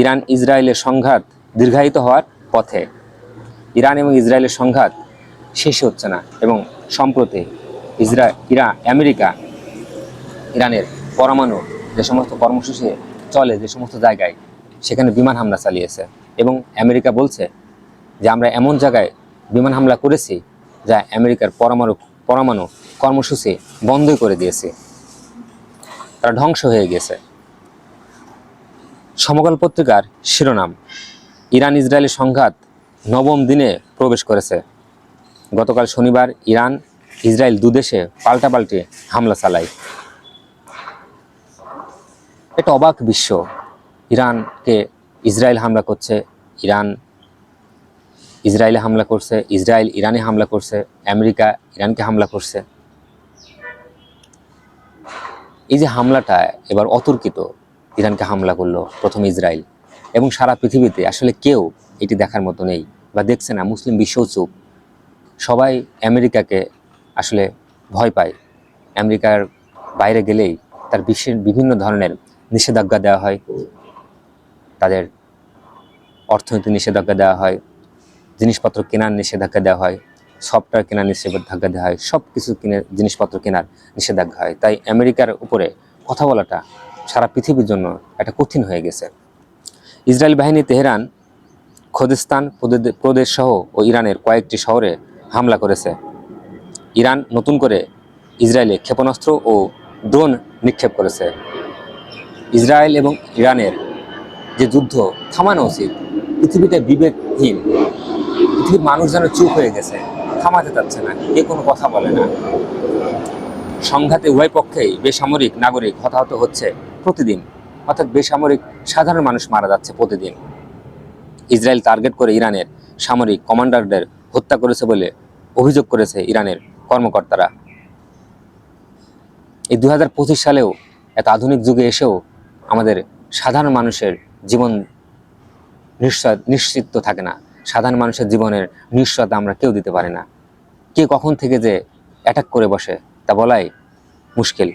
Iran ইসরায়েলের সংঘাত দীর্ঘায়িত হওয়ার পথে। ইরান এবং ইসরায়েলের সংঘাত শেষ হচ্ছে না এবং সম্প্রতি ইসরা, ইরা, আমেরিকা, ইরানের পরমাণু যে সমস্ত কর্মসূচি চলে, যে সমস্ত জায়গায় সেখানে বিমান হামলা চালিয়েছে এবং আমেরিকা বলছে যে আমরা এমন জায়গায় বিমান হামলা করেছি যা আমেরিকার পরমাণু পরমাণু কর্মসূচি বন্ধই করে দিয়েছে। তারা ধ্বংস হয়ে গেছে। সমকাল পত্রিকার শিরোনাম ইরান ইসরায়েলের সংঘাত নবম দিনে প্রবেশ করেছে। গতকাল শনিবার ইরান, ইসরায়েল দুদেশে পাল্টাপাল্টি হামলা চালায়। এটা অবাক বিশ্ব। ইরানকে ইসরায়েল হামলা করছে, ইরান, ইসরায়েলে হামলা করছে, ইসরায়েল ইরানে হামলা করছে, আমেরিকা ইরানকে হামলা করছে। এই যে হামলাটা এবার অতর্কিত ইরানকে হামলা করল প্রথম ইসরায়েল। এবং সারা পৃথিবীতে আসলে কেউ এটি দেখার মতো নেই বা দেখছে না। মুসলিম বিশ্বও চুপ। সবাই আমেরিকাকে আসলে ভয় পায়। আমেরিকার বাইরে গেলেই তার বিশ্বের বিভিন্ন ধরনের নিষেধাজ্ঞা দেওয়া হয়। তাদের অর্থনৈতিক নিষেধাজ্ঞা দেওয়া হয়। জিনিসপত্র কেনার নিষেধাজ্ঞা দেওয়া হয়। সফটওয়্যার কেনার নিষেধাজ্ঞা দেওয়া হয়। সব কিছু কিনে জিনিসপত্র কেনার নিষেধাজ্ঞা হয়। তাই আমেরিকার উপরে কথা বলাটা সারা পৃথিবীর জন্য একটা কঠিন হয়ে গেছে। ইসরায়েল বাহিনী তেহরান, খোদিস্তান প্রদে- প্রদেশ সহ ও ইরানের কয়েকটি শহরে হামলা করেছে। ইরান নতুন করে ইসরায়েলে ক্ষেপণাস্ত্র ও ড্রোন নিক্ষেপ করেছে। ইসরায়েল এবং ইরানের যে যুদ্ধ থামানো উচিত, পৃথিবীতে বিবেকহীন, পৃথিবীর মানুষ যেন চুপ হয়ে গেছে, থামাতে চাচ্ছে না, কে কোনো কথা বলে না। সংঘাতে উভয় পক্ষেই বেসামরিক নাগরিক হতাহত হচ্ছে। প্রতিদিন, অর্থাৎ বেসামরিক সাধারণ মানুষ মারা যাচ্ছে প্রতিদিন। ইসরায়েল টার্গেট করে ইরানের সামরিক কমান্ডারদের হত্যা করেছে বলে অভিযোগ করেছে ইরানের কর্মকর্তারা। এই দু সালেও এত আধুনিক যুগে এসেও আমাদের সাধারণ মানুষের জীবন নিশ্চয়, নিশ্চিত থাকে না। সাধারণ মানুষের জীবনের নিশ্চয়তা আমরা কেউ দিতে পারি না। কে কখন থেকে যে অ্যাটাক করে বসে, তা বলাই মুশকিল।